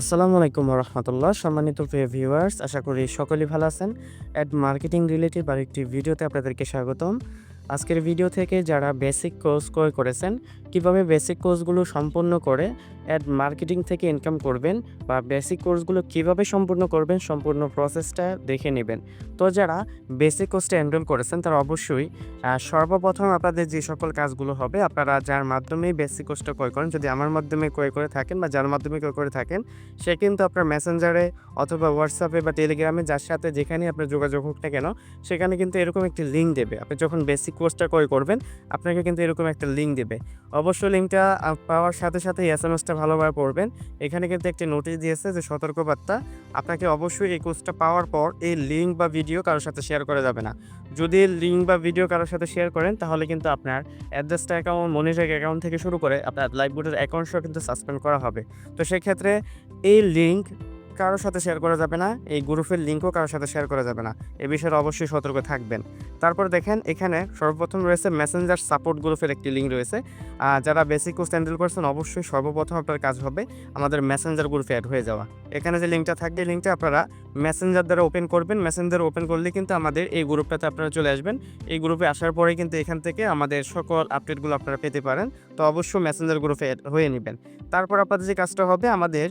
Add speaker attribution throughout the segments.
Speaker 1: আসসালামু আলাইকুম রহমতুল্লাহ সম্মানিত প্রিয় ভিউয়ার্স আশা করি সকলেই ভালো আছেন। অ্যাড মার্কেটিং রিলেটেড আরেকটি ভিডিওতে আপনাদেরকে স্বাগতম। আজকের ভিডিও থেকে যারা বেসিক কোর্স ক্রয় করেছেন, কীভাবে বেসিক কোর্সগুলো সম্পূর্ণ করে অ্যাড মার্কেটিং থেকে ইনকাম করবেন বা বেসিক কোর্সগুলো কীভাবে সম্পূর্ণ করবেন, সম্পূর্ণ প্রসেসটা দেখে নেবেন। তো যারা বেসিক কোর্সটা এনরোল করেছেন, তারা অবশ্যই সর্বপ্রথম আপনাদের যে সকল কাজগুলো হবে, আপনারা যার মাধ্যমে বেসিক কোর্সটা ক্রয় করেন, যদি আমার মাধ্যমে ক্রয় করে থাকেন বা যার মাধ্যমে ক্রয় করে থাকেন, সে কিন্তু আপনার মেসেঞ্জারে অথবা হোয়াটসঅ্যাপে বা টেলিগ্রামে যার সাথে যেখানে আপনার যোগাযোগ হোক না কেন, সেখানে কিন্তু এরকম একটি লিঙ্ক দেবে। আপনি যখন বেসিক কোর্সটা ক্রয় করবেন, আপনাকে কিন্তু এরকম একটা লিঙ্ক দেবে। অবশ্যই লিঙ্কটা পাওয়ার সাথে সাথে এস এম এসটা ভালোভাবে পড়বেন। এখানে কিন্তু একটি নোটিশ দিয়েছে যে সতর্কবার্তা, আপনাকে অবশ্যই এই কোর্সটা পাওয়ার পর এই লিঙ্ক বা ভিডিও কারোর সাথে শেয়ার করা যাবে না। যদি লিঙ্ক বা ভিডিও কারোর সাথে শেয়ার করেন, তাহলে কিন্তু আপনার অ্যাড্রেসটা অ্যাকাউন্ট মনিটারি অ্যাকাউন্ট থেকে শুরু করে আপনার লাইভবোর্ডের অ্যাকাউন্টসও কিন্তু সাসপেন্ড করা হবে। তো সেক্ষেত্রে এই লিঙ্ক কারোর সাথে শেয়ার করা যাবে না, এই গ্রুপের লিঙ্কও কারোর সাথে শেয়ার করা যাবে না। এ বিষয়ে অবশ্যই সতর্ক থাকবেন। তারপর দেখেন, এখানে সর্বপ্রথম রয়েছে মেসেঞ্জার সাপোর্ট গ্রুপের একটি লিঙ্ক রয়েছে। যারা বেসিক কোর্স হ্যান্ডেল করছেন, অবশ্যই সর্বপ্রথম আপনার কাজ হবে আমাদের মেসেঞ্জার গ্রুপে অ্যাড হয়ে যাওয়া। এখানে যে লিঙ্কটা থাকবে লিঙ্কটা আপনারা মেসেঞ্জার দ্বারা ওপেন করবেন। মেসেঞ্জার ওপেন করলে কিন্তু আমাদের এই গ্রুপটাতে আপনারা চলে আসবেন। এই গ্রুপে আসার পরে কিন্তু এখান থেকে আমাদের সকল আপডেটগুলো আপনারা পেতে পারেন। তো অবশ্যই মেসেঞ্জার গ্রুপে হয়ে নেবেন। তারপর আপনাদের যে কাজটা হবে, আমাদের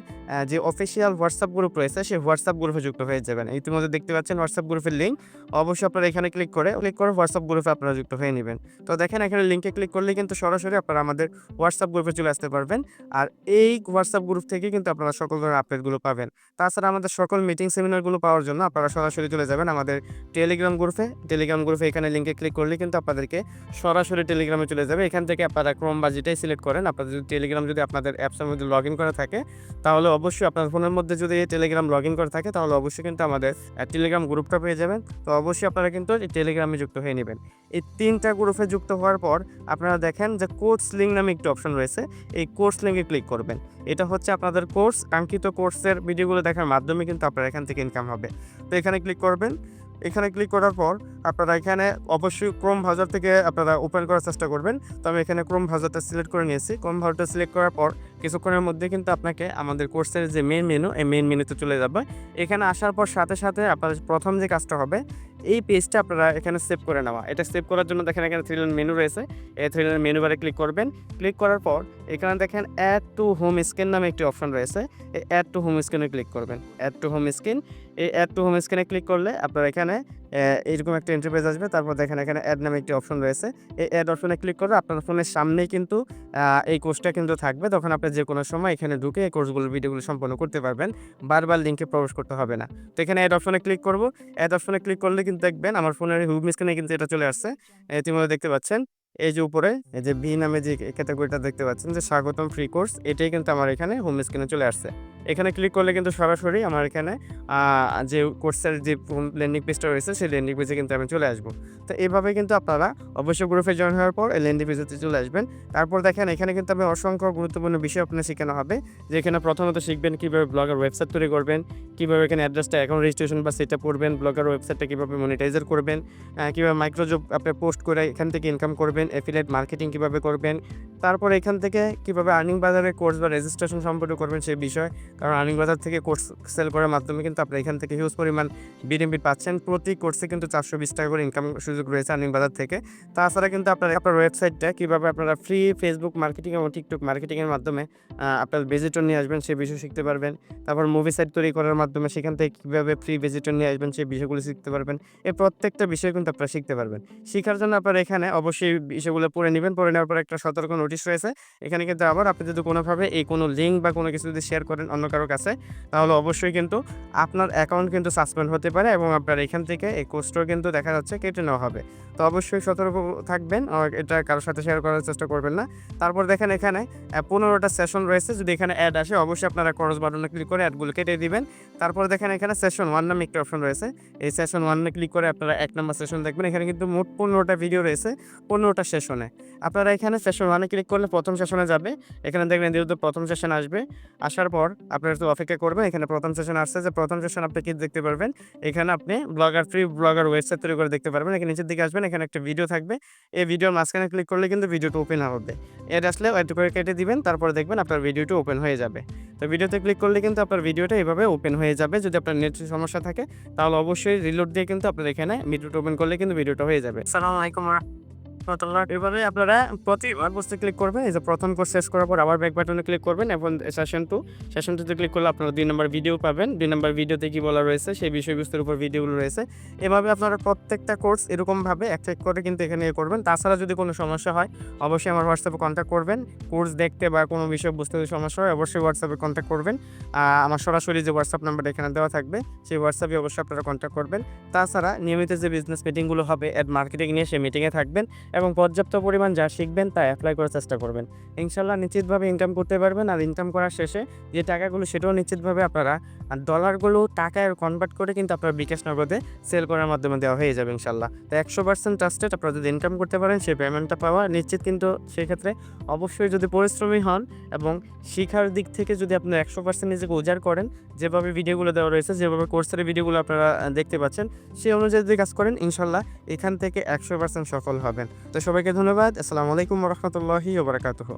Speaker 1: যে অফিসিয়াল হোয়াটসঅ্যাপ গ্রুপ রয়েছে সেই হোয়াটসঅ্যাপ গ্রুপে যুক্ত হয়ে যাবেন। ইতিমধ্যে দেখতে পাচ্ছেন হোয়াটসঅ্যাপ গ্রুপের লিঙ্ক অবশ্যই আপনারা এখানে ক্লিক করে ক্লিক করে হোয়াটসঅ্যাপ গ্রুপে আপনারা যুক্ত হয়ে নেবেন। তো দেখেন, এখানে লিঙ্কে ক্লিক করলে কিন্তু সরাসরি আপনারা আমাদের হোয়াটসঅ্যাপ গ্রুপে চলে আসতে পারবেন। আর এই হোয়াটসঅ্যাপ গ্রুপ থেকে কিন্তু আপনারা সকল ধরনের আপডেটগুলো পাবেন। তাছাড়া আমাদের সকল মিটিং সেমিনারগুলো পাওয়ার জন্য আপনারা সরাসরি চলে যাবেন আমাদের টেলিগ্রাম গ্রুপে টেলিগ্রাম গ্রুপে এখানে লিঙ্কে ক্লিক করলে কিন্তু আপনাদেরকে সরাসরি টেলিগ্রামে চলে যাবে। এখান থেকে আপনারা ক্রোম বা যেটাই সিলেক্ট করেন। আপনাদের যদি টেলিগ্রাম যদি আপনাদের অ্যাপসের মধ্যে লগ ইন করা থাকে, তাহলে অবশ্যই আপনার ফোনের মধ্যে যদি টেলিগ্রাম লগ ইন করে থাকে, তাহলে অবশ্যই কিন্তু আমাদের টেলিগ্রাম গ্রুপটা পেয়ে যাবেন। তো অবশ্যই আপনারা কিন্তু এই টেলিগ্রামে যুক্ত হয়ে নেবেন। এই তিনটা গ্রুপে যুক্ত হওয়ার পর আপনারা দেখেন যে কোর্স লিঙ্ক নামে একটি অপশন রয়েছে। এই কোর্স লিঙ্কে ক্লিক করবেন। এটা হচ্ছে আপনাদের কোর্স কাঙ্ক্ষিত কোর্সের ভিডিওগুলো দেখার মাধ্যমে কিন্তু আপনারা এখান থেকে ইনকাম হবে। তো এখানে ক্লিক করবেন। এখানে ক্লিক করার পর আপনারা এখানে অবশ্যই ক্রোম ভাজার থেকে আপনারা ওপেন করার চেষ্টা করবেন। তো আমি এখানে ক্রোম ভাজারটা সিলেক্ট করে নিয়েছি। ক্রোম ব্রাউজারটা সিলেক্ট করার পর কিছুক্ষণের মধ্যে কিন্তু আপনাকে আমাদের কোর্সের যে মেন মেনু এই মেন মেনুতে চলে যাবে। এখানে আসার পর সাথে সাথে আপনাদের প্রথম যে কাজটা হবে, এই পেজটা আপনারা এখানে সেভ করে নেওয়া। এটা সেভ করার জন্য দেখেন এখানে থ্রি লাইন মেনু রয়েছে। এই থ্রি লাইন মেনু বারে ক্লিক করবেন। ক্লিক করার পর এখানে দেখেন অ্যাড টু হোম স্ক্রিন নামে একটি অপশন রয়েছে। এই অ্যাড টু হোম স্ক্রিনে ক্লিক করবেন। অ্যাড টু হোম স্ক্রিন এই অ্যাড টু হোম স্ক্রিনে ক্লিক করলে আপনার এখানে আহ, এইরকম একটা ইন্টারফেস আসবে। তারপর দেখেন এখানে অ্যাড নামে একটি অপশন রয়েছে। এই অ্যাড অপশনে ক্লিক করে আপনার ফোনের সামনেই কিন্তু এই কোর্সটা কিন্তু থাকবে। তখন আপনি যে কোনো সময় এখানে ঢুকে এই কোর্সগুলো ভিডিওগুলো সম্পন্ন করতে পারবেন। বারবার লিঙ্কে প্রবেশ করতে হবে না। তো এখানে অ্যাড অপশনে ক্লিক করব। অ্যাড অপশনে ক্লিক করলে কিন্তু দেখবেন আমার ফোনের হোম স্ক্রিনে কিন্তু এটা চলে আসছে। ইতিমধ্যে দেখতে পাচ্ছেন। এই যে উপরে, এই যে বি নামে যে ক্যাটাগরিটা দেখতে পাচ্ছেন যে স্বাগতম ফ্রি কোর্স এটাই কিন্তু আমার এখানে হোম স্ক্রিনে চলে আসছে। এখানে ক্লিক করলে কিন্তু সরাসরি আমার এখানে যে কোর্সের যে ল্যান্ডিং পেজটা রয়েছে, সেই ল্যান্ডিং পেজে কিন্তু আমি চলে আসব। তো এইভাবে কিন্তু আপনারা অবশ্যই গ্রুপে জয়েন হওয়ার পর এই ল্যান্ডিং পেজেতে চলে আসবেন। তারপর দেখেন, এখানে কিন্তু আমি অসংখ্য গুরুত্বপূর্ণ বিষয় আপনার শেখানো হবে। যেখানে প্রথমত শিখবেন কীভাবে ব্লগার ওয়েবসাইট তৈরি করবেন, কীভাবে এখানে অ্যাড্রেসটা অ্যাকাউন্ট রেজিস্ট্রেশন বা সেটা করবেন, ব্লগার ওয়েবসাইটটা কীভাবে মনিটাইজার করবেন কীভাবে মাইক্রোজব আপনি পোস্ট করে এখান থেকে ইনকাম করবেন অ্যাফিলিয়েট মার্কেটিং কীভাবে করবেন, তারপর এখান থেকে কীভাবে আর্নিং বাজারে কোর্স বা রেজিস্ট্রেশন সম্পর্ক করবেন সেই বিষয় কারণ আর্নিং বাজার থেকে কোর্স সেল করার মাধ্যমে কিন্তু আপনি এখান থেকে হিউজ পরিমাণ বিডিএমবি পাচ্ছেন। প্রতি কোর্সে কিন্তু চারশো বিশ টাকা করে ইনকাম সুযোগ রয়েছে আর্নিং বাজার থেকে। তাছাড়া কিন্তু আপনার আপনার ওয়েবসাইটটা কীভাবে আপনারা ফ্রি ফেসবুক মার্কেটিং এবং টিকটক মার্কেটিংয়ের মাধ্যমে আপনার ভিজিটর নিয়ে আসবেন সেই বিষয় শিখতে পারবেন। তারপর মুভি সাইট তৈরি করার মাধ্যমে সেখান থেকে কীভাবে ফ্রি ভিজিটর নিয়ে আসবেন সেই বিষয়গুলো শিখতে পারবেন। এই প্রত্যেকটা বিষয় কিন্তু আপনারা শিখতে পারবেন। শেখার জন্য আপনারা এখানে অবশ্যই বিষয়গুলো পড়ে নেবেন। পড়ে নেওয়ার পর একটা সতর্ক নোটিশ রয়েছে। এখানে কিন্তু আবার আপনি যদি কোনোভাবে এই কোনো লিঙ্ক বা কোনো কিছু যদি শেয়ার করেন অন্য কারও কাছে, তাহলে অবশ্যই কিন্তু আপনার অ্যাকাউন্ট কিন্তু সাসপেন্ড হতে পারে এবং আপনার এখান থেকে এই কোর্সটাও কিন্তু দেখা যাচ্ছে কেটে নেওয়া হবে। তো অবশ্যই সতর্ক থাকবেন এটা কারোর সাথে শেয়ার করার চেষ্টা করবেন না। তারপর দেখেন এখানে পনেরোটা সেশন রয়েছে, যদি এখানে অ্যাড আসে, অবশ্যই আপনারা ক্রস বাটনে ক্লিক করে অ্যাডগুলো কেটে দিবেন। তারপর দেখেন এখানে সেশন ওয়ান নামে একটা অপশন রয়েছে, এই সেশন ওয়ানে ক্লিক করে আপনারা এক নম্বর সেশন দেখবেন। এখানে কিন্তু মোট পনেরোটা ভিডিও রয়েছে, পনেরোটা সেশনে আপনারা এখানে সেশন ওয়ানে ক্লিক করলে প্রথম সেশনে যাবে। এখানে দেখবেন যেহেতু প্রথম সেশন আসবে, আসার পর আপনারা তো অপেক্ষা করবেন, এখানে প্রথম সেশন আসছে যে প্রথম সেশন আপনি কি দেখতে পারবেন? এখানে আপনি ব্লগার ফ্রি ব্লগার ওয়েবসাইট তৈরি করে দেখতে পারবেন। এখানে নিচের দিকে আসবেন, এখানে একটা ভিডিও থাকবে। এই ভিডিওর মাঝখানে ক্লিক করলে কিন্তু ভিডিওটা ওপেন হবে। এর আসলে একটু করে কেটে দিবেন, তারপরে দেখবেন আপনার ভিডিওটা ওপেন হয়ে যাবে। তো ভিডিওতে ক্লিক করলে কিন্তু আপনার ভিডিওটা এভাবে ওপেন হয়ে যাবে। যদি আপনার নেট সমস্যা থাকে, তাহলে অবশ্যই রিলোড দিয়ে কিন্তু আপনার এখানে ভিডিওটা ওপেন করলে কিন্তু ভিডিওটা হয়ে যাবে। আসসালামু আলাইকুম রহমতুল্লাহ এবারে আপনারা প্রতিবার বসতে ক্লিক করবেন, এই যে প্রথম কোর্স শেষ করার পর আবার ব্যাক বাটনে ক্লিক করবেন এবং সেশন টু সেশন টুতে ক্লিক করলে আপনারা দুই নম্বর ভিডিও পাবেন। দুই নম্বর ভিডিওতে কি বলা রয়েছে, সেই বিষয়বস্তুর উপর ভিডিওগুলো রয়েছে। এভাবে আপনারা প্রত্যেকটা কোর্স এরকমভাবে এক এক করে কিন্তু এখানে ইয়ে করবেন। তাছাড়া যদি কোনো সমস্যা হয়, অবশ্যই আমার হোয়াটসঅ্যাপে কন্ট্যাক্ট করবেন। কোর্স দেখতে বা কোনো বিষয় বুঝতে যদি সমস্যা হয়, অবশ্যই হোয়াটসঅ্যাপে কন্ট্যাক্ট করবেন। আমার সরাসরি যে হোয়াটসঅ্যাপ নাম্বার এখানে দেওয়া থাকবে, সেই হোয়াটসঅ্যাপে অবশ্যই আপনারা কন্ট্যাক্ট করবেন। তাছাড়া নিয়মিত যে বিজনেস মিটিংগুলো হবে অ্যাড মার্কেটিং নিয়ে সেই মিটিংয়ে থাকবেন। এবং পর্যাপ্ত পরিমাণ যা শিখবেন তা অ্যাপ্লাই করার চেষ্টা করবেন। ইনশাল্লাহ নিশ্চিতভাবে ইনকাম করতে পারবেন আর ইনকাম করার শেষে যে টাকাগুলো সেটাও নিশ্চিতভাবে আপনারা আর ডলারগুলো টাকায় কনভার্ট করে কিন্তু আপনার বিকাশ নগদে সেল করার মাধ্যমে দেওয়া হয়ে যাবে ইনশাল্লাহ। তো একশো পার্সেন্ট ট্রাস্টেড আপনারা যদি ইনকাম করতে পারেন, সেই পেমেন্টটা পাওয়া নিশ্চিত কিন্তু সেক্ষেত্রে অবশ্যই যদি পরিশ্রমী হন এবং শিখার দিক থেকে যদি আপনি একশো পার্সেন্ট নিজেকে উজাড় করেন, যেভাবে ভিডিওগুলো দেওয়া রয়েছে, যেভাবে কোর্সের ভিডিওগুলো আপনারা দেখতে পাচ্ছেন, সেই অনুযায়ী যদি কাজ করেন, ইনশাল্লাহ এখান থেকে একশো পার্সেন্ট সফল হবেন। তো সবাইকে ধন্যবাদ, আসসালামু আলাইকুম রহমতুল্লাহি ওবরাকাতুহ